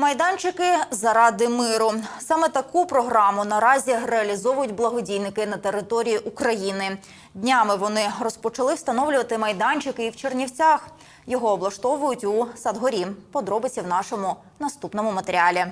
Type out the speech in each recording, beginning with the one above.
Майданчики заради миру. Саме таку програму наразі реалізовують благодійники на території України. Днями вони розпочали встановлювати майданчики і в Чернівцях. Його облаштовують у Садгорі. Подробиці в нашому наступному матеріалі.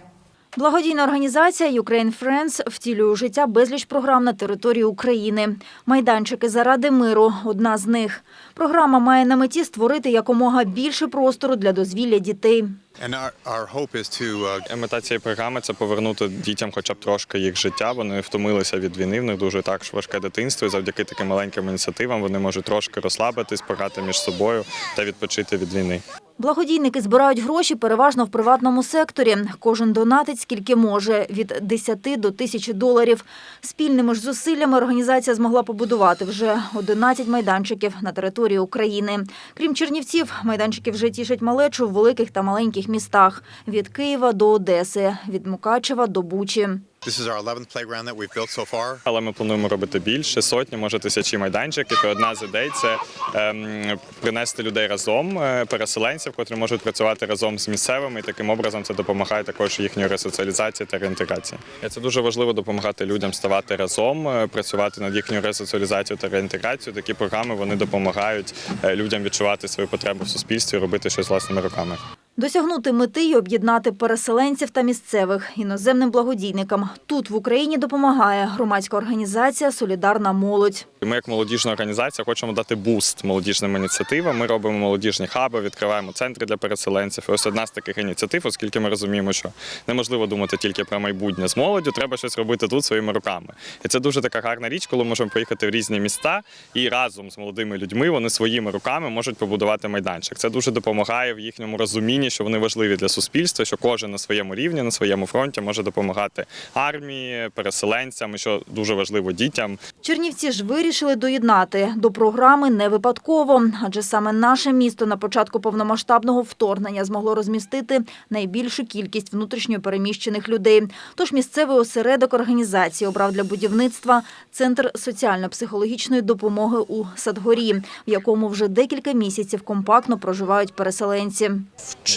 Благодійна організація Ukraine Friends втілює у життя безліч програм на території України. Майданчики заради миру одна з них. Програма має на меті створити якомога більше простору для дозвілля дітей. Uh, Мета цієї програми це повернути дітям хоча б трошки їх життя. Вони втомилися від війни, в них дуже так важке дитинство. І завдяки таким маленьким ініціативам вони можуть трошки розслабитись, пограти між собою та відпочити від війни. Благодійники збирають гроші переважно в приватному секторі. Кожен донатить скільки може від 10 до тисячі доларів. Спільними ж зусиллями організація змогла побудувати вже 11 майданчиків на території України. Крім Чернівців, майданчики вже тішать малечу в великих та маленьких містах від Києва до Одеси, від Мукачева до Бучі. This is our 11th playground that we've built so far. Але ми плануємо робити більше сотні, може тисячі майданчиків. І одна з ідей це ем, принести людей разом, е, переселенців, котрі можуть працювати разом з місцевими. І таким образом це допомагає також їхньої ресоціалізації та реінтеграції. І це дуже важливо допомагати людям ставати разом, е, працювати над їхньою ресоціалізацією та реінтеграцією. Такі програми вони допомагають е, людям відчувати свою потребу в суспільстві, робити щось власними руками. Досягнути мети й об'єднати переселенців та місцевих іноземним благодійникам. Тут в Україні допомагає громадська організація Солідарна молодь. Ми, як молодіжна організація, хочемо дати буст молодіжним ініціативам. Ми робимо молодіжні хаби, відкриваємо центри для переселенців. І ось одна з таких ініціатив, оскільки ми розуміємо, що неможливо думати тільки про майбутнє з молоддю, треба щось робити тут своїми руками. І це дуже така гарна річ, коли ми можемо поїхати в різні міста і разом з молодими людьми вони своїми руками можуть побудувати майданчик. Це дуже допомагає в їхньому розумінні, що вони важливі для суспільства, що кожен на своєму рівні, на своєму фронті може допомагати армії, переселенцям, і що дуже важливо дітям. Чернівці ж вирішили доєднати до програми не випадково, адже саме наше місто на початку повномасштабного вторгнення змогло розмістити найбільшу кількість внутрішньо переміщених людей. Тож місцевий осередок організації обрав для будівництва центр соціально-психологічної допомоги у Садгорі, в якому вже декілька місяців компактно проживають переселенці.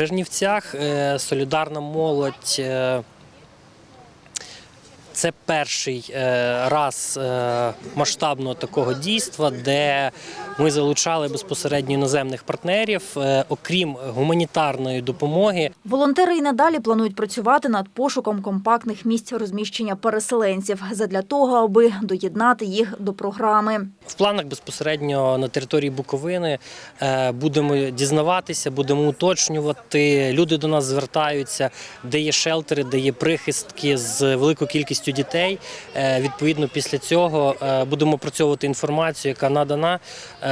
Чернівцях е, солідарна молодь. е, Це перший е, раз масштабного такого дійства, де ми залучали безпосередньо іноземних партнерів, окрім гуманітарної допомоги. Волонтери і надалі планують працювати над пошуком компактних місць розміщення переселенців задля того, аби доєднати їх до програми. В планах безпосередньо на території Буковини е, будемо дізнаватися, будемо уточнювати. Люди до нас звертаються, де є шелтери, де є прихистки з великою кількістю дітей. Е, Відповідно, після цього е, будемо опрацьовувати інформацію, яка надана.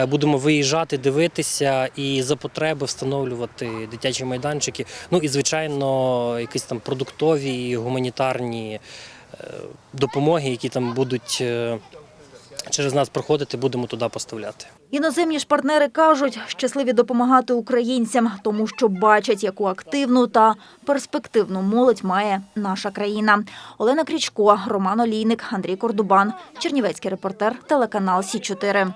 Будемо виїжджати, дивитися і за потреби встановлювати дитячі майданчики. Ну і звичайно, якісь там продуктові і гуманітарні допомоги, які там будуть. Через нас проходити, будемо туди поставляти. Іноземні ж партнери кажуть, щасливі допомагати українцям, тому що бачать, яку активну та перспективну молодь має наша країна. Олена Крічко, Роман Олійник, Андрій Кордубан, Чернівецький репортер, телеканал Сі 4